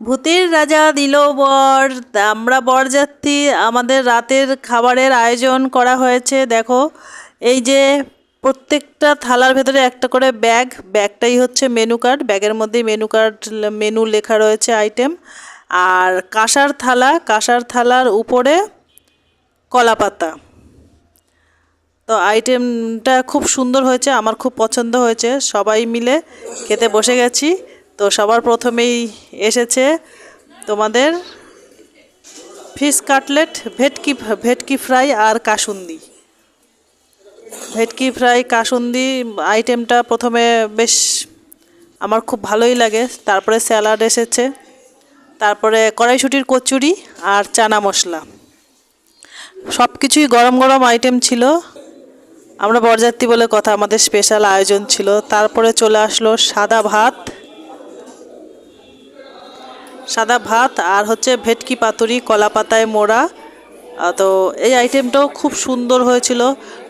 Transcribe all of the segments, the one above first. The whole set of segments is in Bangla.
ভূতের রাজা দিল বর। আমরা বরযাত্রী, আমাদের রাতের খাবারের আয়োজন করা হয়েছে। দেখো, এই যে প্রত্যেকটা থালার ভেতরে একটা করে ব্যাগ। ব্যাগটাই হচ্ছে মেনু কার্ড ব্যাগের মধ্যেই মেনু কার্ড মেনু লেখা রয়েছে আইটেম আর কাঁসার থালা, কাঁসার থালার উপরে কলা পাতা। তো আইটেমটা খুব সুন্দর হয়েছে, আমার খুব পছন্দ হয়েছে। সবাই মিলে খেতে বসে গেছি। তো সবার প্রথমেই এসেছে তোমাদের ফিশ কাটলেট, ভেটকি ভেটকি ফ্রাই আর কাসুন্দি। ভেটকি ফ্রাই, কাসুন্দি আইটেমটা প্রথমে বেশ আমার খুব ভালোই লাগে। তারপরে স্যালাড এসেছে। তারপরে কড়াইশুটির কচুরি আর চানা মশলা। সব কিছুই গরম গরম আইটেম ছিল। আমরা বরযাত্রী বলে কথা, আমাদের স্পেশাল আয়োজন ছিল। তারপরে চলে আসলো সাদা ভাত। সাদা ভাত আর হচ্ছে ভেটকি পাতুরি, কলা পাতায় মোড়া। তো এই আইটেমটাও খুব সুন্দর হয়েছিল।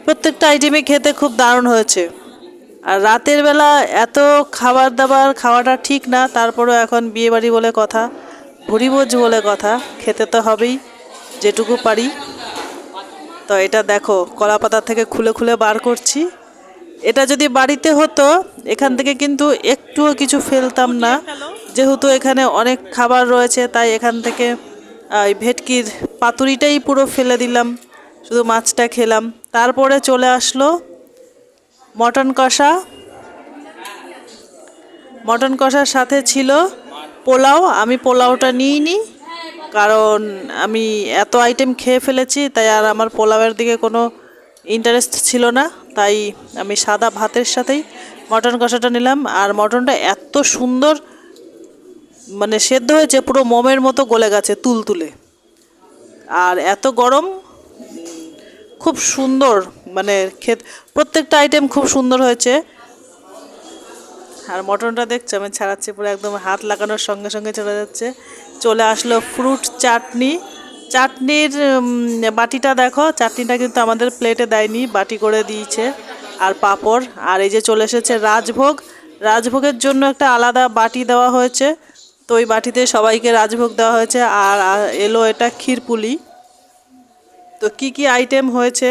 প্রত্যেকটা আইটেমই খেতে খুব দারুণ হয়েছে। আর রাতের বেলা এত খাবার দাবার খাওয়াটা ঠিক না, তারপরেও এখন বিয়েবাড়ি বলে কথা, ভুরিভোজ বলে কথা, খেতে তো হবেই, যেটুকু পারি। তো এটা দেখো, কলা পাতা থেকে খুলে খুলে বার করছি। এটা যদি বাড়িতে হতো, এখান থেকে কিন্তু একটুও কিছু ফেলতাম না। যেহেতু এখানে অনেক খাবার রয়েছে, তাই এখান থেকে এই ভেটকির পাতুরিটাই পুরো ফেলে দিলাম, শুধু মাছটা খেলাম। তারপরে চলে আসলো মটন কষা। মটন কষার সাথে ছিল পোলাও, আমি পোলাওটা নিইনি, কারণ আমি এত আইটেম খেয়ে ফেলেছি, তাই আর আমার পোলাওয়ের দিকে কোনো ইন্টারেস্ট ছিল না, তাই আমি সাদা ভাতের সাথেই মটন কষাটা নিলাম। আর মটনটা এত সুন্দর মানে সেদ্ধ হয়েছে, পুরো মোমের মতো গলে গেছে তুল তুলে আর এত গরম, খুব সুন্দর মানে খেত, প্রত্যেকটা আইটেম খুব সুন্দর হয়েছে। আর মটনটা দেখছ, আমি ছাড়াচ্ছি, পুরো একদম হাত লাগানোর সঙ্গে সঙ্গে চলে যাচ্ছে। চলে আসলো ফ্রুট চাটনি। চাটনির বাটিটা দেখো, চাটনিটা কিন্তু আমাদের প্লেটে দেয়নি, বাটি করে দিয়েছে। আর পাঁপড়, আর এই যে চলে এসেছে রাজভোগ। রাজভোগের জন্য একটা আলাদা বাটি দেওয়া হয়েছে। তো ওই বাটিতে সবাইকে রাজভোগ দেওয়া হয়েছে আর এলো এটা ক্ষীরপুলি। তো কি কি আইটেম হয়েছে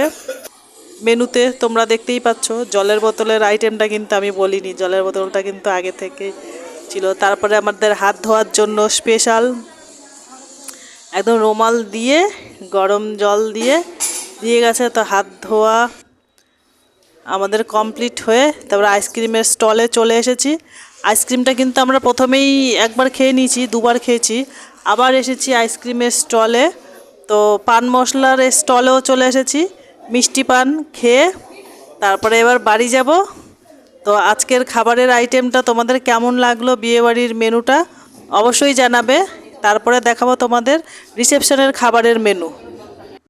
মেনুতে তোমরা দেখতেই পাচ্ছ। জলের বোতলের আইটেমটা কিন্তু আমি বলিনি, জলের বোতলটা কিন্তু আগে থেকে ছিল। তারপরে আমাদের হাত ধোয়ার জন্য স্পেশাল একদম রুমাল দিয়ে, গরম জল দিয়ে দিয়ে গেছে। তো হাত ধোয়া আমাদের কমপ্লিট হয়ে তারপরে আইসক্রিমের স্টলে চলে এসেছি। আইসক্রিমটা কিন্তু আমরা প্রথমেই একবার খেয়ে নিয়েছি, দুবার খেয়েছি। আবার এসেছি আইসক্রিমের স্টলে। তো পান মশলার স্টলেও চলে এসেছি। মিষ্টি পান খেয়ে তারপরে এবার বাড়ি যাব। তো আজকের খাবারের আইটেমটা তোমাদের কেমন লাগল বিয়েবাড়ির মেনুটা অবশ্যই জানাবে। তারপরে দেখাবো তোমাদের রিসেপশনের খাবারের মেনু।